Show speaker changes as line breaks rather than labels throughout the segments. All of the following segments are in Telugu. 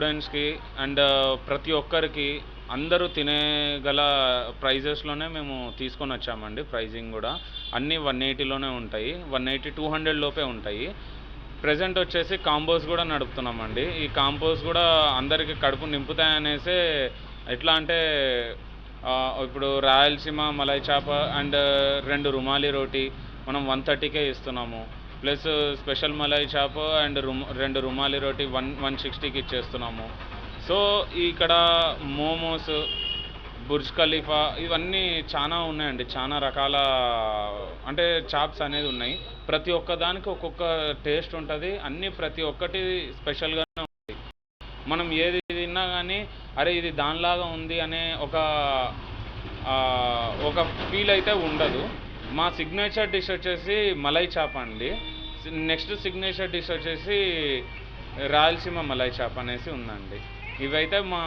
స్టూడెంట్స్కి అండ్ ప్రతి ఒక్కరికి అందరూ తినేగల ప్రైజెస్లోనే మేము తీసుకొని వచ్చామండి ప్రైజింగ్ కూడా. అన్నీ వన్ ఎయిటీలోనే ఉంటాయి. వన్ ఎయిటీ టూ హండ్రెడ్ లోపే ఉంటాయి. ప్రజెంట్ వచ్చేసి కాంబోస్ కూడా నడుపుతున్నామండి. ఈ కాంబోస్ కూడా అందరికి కడుపు నింపుతాయనేసి ఎట్లా అంటే ఇప్పుడు రాయలసీమ మలై చేప అండ్ రెండు రుమాలి రోటీ మనం వన్ థర్టీకే ఇస్తున్నాము. Plus special malai chop and room రెండు రుమాలి రోటీ వన్ వన్ సిక్స్టీకి ఇచ్చేస్తున్నాము. సో ఇక్కడ మోమోస్ బుర్జ్ ఖలీఫా ఇవన్నీ చాలా ఉన్నాయండి. చాలా రకాల అంటే చాప్స్ అనేది ఉన్నాయి. ప్రతి ఒక్క దానికి ఒక్కొక్క టేస్ట్ ఉంటుంది. అన్నీ ప్రతి ఒక్కటి స్పెషల్గానే ఉంటాయి. మనం ఏది తిన్నా కానీ అరే ఇది దానిలాగా ఉంది అనే ఒక ఒక ఫీల్ అయితే ఉండదు. మా సిగ్నేచర్ డిష్ వచ్చేసి మలై చాప్ అండి. నెక్స్ట్ సిగ్నేచర్ డిష్ వచ్చేసి రాయలసీమ మలై చాప్ అనేసి ఉందండి. ఇవైతే మా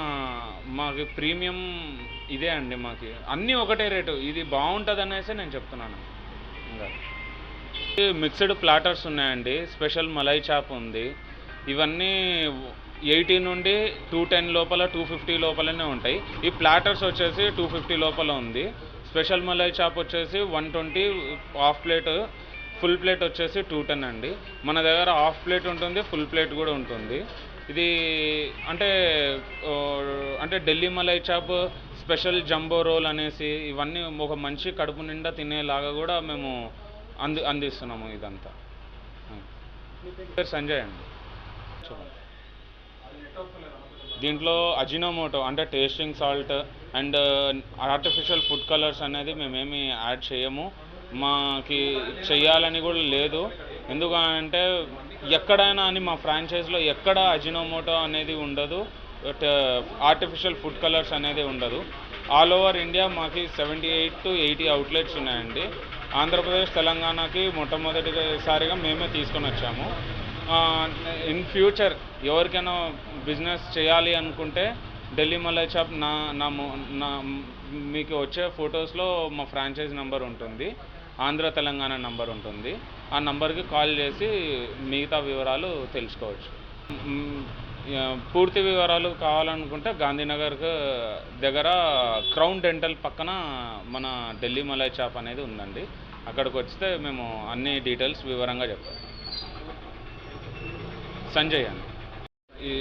మాకు ప్రీమియం ఇదే అండి మాకు. అన్నీ ఒకటే రేటు. ఇది బాగుంటుంది అనేసి నేను చెప్తున్నాను. ఇంకా. మిక్స్డ్ ప్లాటర్స్ ఉన్నాయండి. స్పెషల్ మలై చాప్ ఉంది. ఇవన్నీ ఎయిటీ నుండి టూ టెన్ లోపల టూ ఫిఫ్టీ లోపలనే ఉంటాయి. ఈ ప్లాటర్స్ వచ్చేసి టూ ఫిఫ్టీ లోపల ఉంది. స్పెషల్ మలై చాప్ వచ్చేసి one twenty half plate full plate వచ్చేసి టూ టెన్ అండి. మన దగ్గర హాఫ్ ప్లేట్ ఉంటుంది ఫుల్ ప్లేట్ కూడా ఉంటుంది. ఇది అంటే అంటే Delhi malai chop special jumbo roll అనేసి ఇవన్నీ ఒక మంచి కడుపు నిండా తినేలాగా కూడా మేము అంది అందిస్తున్నాము ఇదంతా. పేరు సంజయ్ అండి. దీంట్లో అజినోమోటో అంటే tasting salt and artificial food colours అనేది మేమేమి యాడ్ చేయము. మాకి చెయ్యాలని కూడా లేదు. ఎందుకంటే ఎక్కడైనా అని మా ఫ్రాంచైజ్లో ఎక్కడ అజినోమోటో అనేది ఉండదు. ఆర్టిఫిషియల్ ఫుడ్ కలర్స్ అనేది ఉండదు. ఆల్ ఓవర్ ఇండియా మాకి seventy eight to eighty outlets ఉన్నాయండి. ఆంధ్రప్రదేశ్ తెలంగాణకి మొట్టమొదటిసారిగా మేమే తీసుకొని వచ్చాము. ఇన్ ఫ్యూచర్ ఎవరికైనా బిజినెస్ చేయాలి అనుకుంటే ఢిల్లీ మలై చాప్ నా నా నా మీకు వచ్చే ఫొటోస్లో మా ఫ్రాంచైజ్ నెంబర్ ఉంటుంది. ఆంధ్ర తెలంగాణ నంబర్ ఉంటుంది. ఆ నంబర్కి కాల్ చేసి మిగతా వివరాలు తెలుసుకోవచ్చు. పూర్తి వివరాలు కావాలనుకుంటే గాంధీనగర్ దగ్గర క్రౌన్ డెంటల్ పక్కన మన ఢిల్లీ మలై చాప్ అనేది ఉందండి. అక్కడికి వస్తే మేము అన్ని డీటెయిల్స్ వివరంగా చెప్తాం. సంజయ్ అండి. ఈ